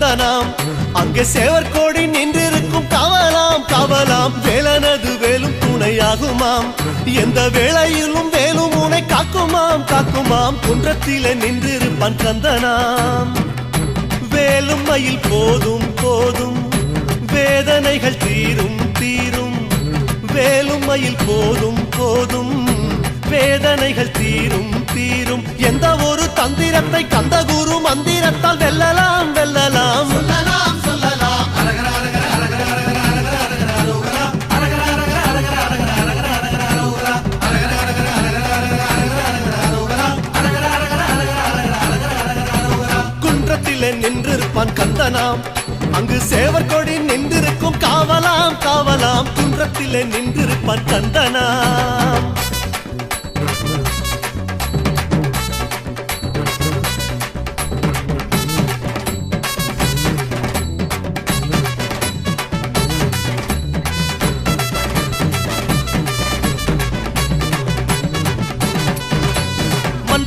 கந்தனாம் அங்கே சேவர் கோடி நின்றிருக்கும் கவலாம். கவலாம் வேலனது வேலும் துணையாகுமாம் எந்த வேளையிலும் வேலும் உனை காக்குமாம். காக்குமாம் குன்றத்தில நின்றிருப்பான் கந்தனாம். வேலும் மயில் போதும் போதும். வேதனைகள் தீரும் தீரும். வேலும் மயில் போதும் போதும். வேதனைகள் தீரும் தீரும் எந்த ஒரு தந்திரத்தை கந்தகுரு மந்திரத்தால் வெல்லலாம் வெல்லலாம் குன்றத்திலே நின்றிருப்பான் கந்தனாம் அங்கு சேவர் கொடி நின்றிருக்கும் காவலாம் காவலாம் குன்றத்திலே நின்றிருப்பான் கந்தனாம்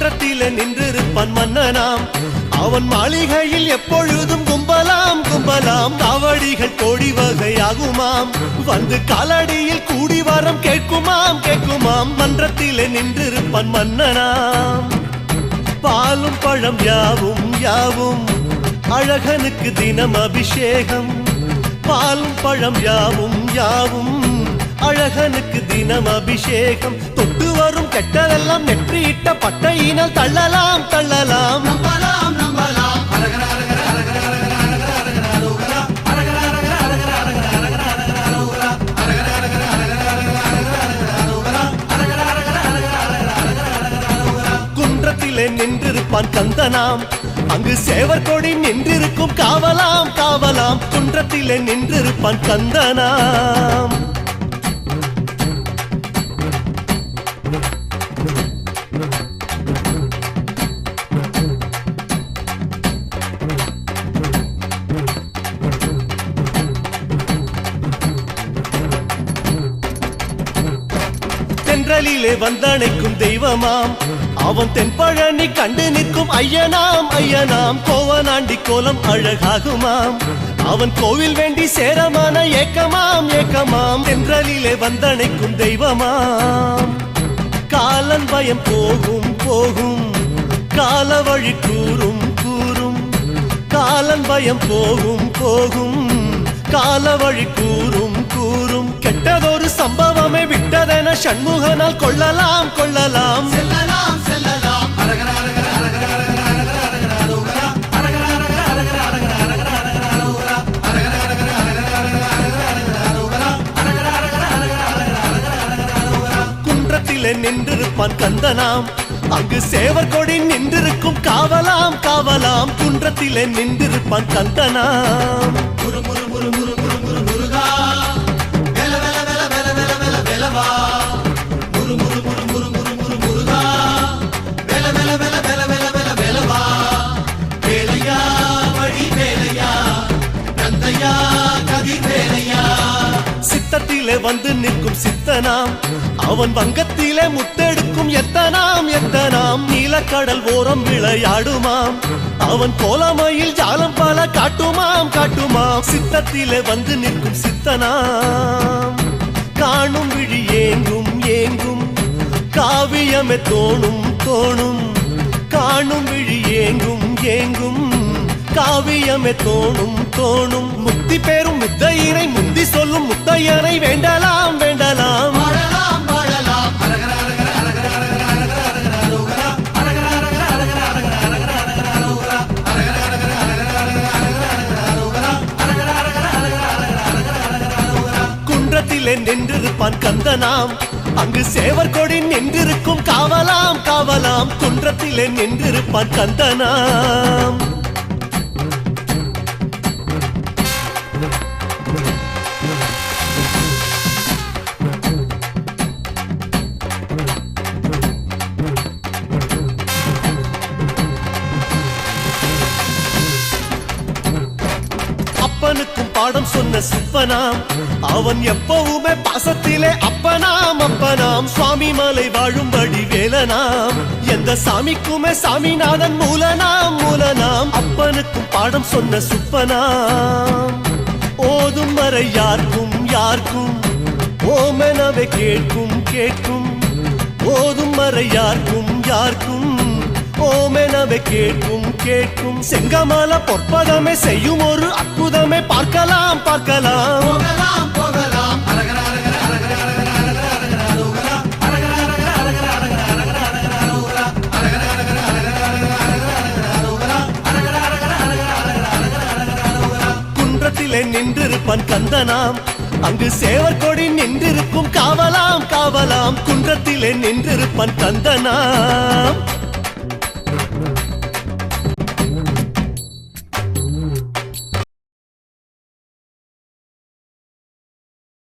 மன்றத்திலே நின்றிருப்பான் மன்னனாம். அவன் மாளிகையில் எப்பொழுதும் கும்பலாம் கும்பலாம். காவடிகள் கோடி வகையாகுமாம். வந்து காலடியில் கூடி வரம் கேட்குமாம் கேட்குமாம். மன்றத்திலே நின்றிருப்பான் மன்னனாம். பாலும் பழம் யாவும் யாவும். அழகனுக்கு தினம் அபிஷேகம். பாலும் பழம் யாவும் யாவும். அழகனுக்கு தினம் அபிஷேகம். தொட்டு வரும் கெட்டதெல்லாம் நெற்றியிட்ட பட்டையினால் தள்ளலாம் தள்ளலாம். நம்பலாம் நம்பலாம் குன்றத்திலே நின்றிருப்பான் கந்தனாம். அங்கு சேவர் கொடி நின்றிருக்கும் காவலாம் காவலாம். குன்றத்திலே நின்றிருப்பான் கந்தனாம். தென்றலிலே வந்தணைக்கும் தெய்வமாம். அவன் தென்பழனி கண்டு நிற்கும் ஐயனாம். ஐயனாம் கோவனாண்டி கோலம் அழகாகுமாம். அவன் கோவில் வேண்டி சேரமான ஏக்கமாம். ஏக்கமாம் தென்றலிலே வந்தணைக்கும் தெய்வமாம். காலன் பயம் போகும் போகும். கால வழி கூறும் கூறும். காலன் பயம் போகும் போகும். கால வழி கூறும் கூறும். கெட்டதோ சம்பவமே விட்டதென சண்முகனால் கொள்ளலாம் கொள்ளலாம் செல்லலாம் செல்லலாம் குன்றத்திலே நின்றிருப்பான் கந்தனாம் அங்கு சேவர் கொடி நின்றிருக்கும் காவலாம் காவலாம் குன்றத்திலே நின்றிருப்பான் கந்தனாம் முரு முரு முரு முரு சித்தத்திலே வந்து நிற்கும் சித்தனாம். அவன் வங்கத்திலே முத்தெடுக்கும் எத்தனாம் எத்தனாம். நீலக்கடல் ஓரம் விளையாடுமாம். அவன் கோலமையில் ஜாலம் பல காட்டுமாம் காட்டுமாம். சித்தத்திலே வந்து நிற்கும் சித்தனாம். காணும் விழி ஏங்கும் ஏங்கும். காவியமே தோணும் தோணும். காணும் விழி ஏங்கும் ஏங்கும். காவியமே தோணும் தோணும். முக்தி பெறும் முத்தையினை முந்தி சொல்லும் முத்தையனை வேண்டலாம் வேண்டலாம். குன்றத்திலே நின்றிருப்பான் கந்தனாம். அங்கு சேவர் கொடி நின்றிருக்கும். காவலாம் காவலாம். குன்றத்திலே நின்றிருப்பான் கந்தனாம். அப்பனுக்கும் பாடம் சொன்ன சிப்பனாம் அவன் எப்பவுமே பாசத்திலே அப்பனாம் அப்பனாம். சுவாமி மலை வாழும்படி வேலனாம். எந்த சாமிக்குமே சாமிநாதன் மூலனாம் மூலனாம். அப்பனுக்கும் பாடம் சொன்ன சுப்பனாம் ஓதும் வரை யாருக்கும் யாருக்கும்? ஓமெனவே கேட்கும் கேட்கும். ஓதும் வரை யாருக்கும் யாருக்கும்? ஓமெனவே கேட்கும் கேட்கும் செங்கமல பொற்பதமே செய்யும் ஒரு அற்புதமே பார்க்கலாம் பார்க்கலாம் குன்றத்திலே நின்றிருப்பான் கந்தனாம் அங்கு சேவர் கொடி நின்றிருக்கும் காவலாம் காவலாம் குன்றத்திலே நின்றிருப்பான் கந்தனாம் no, no.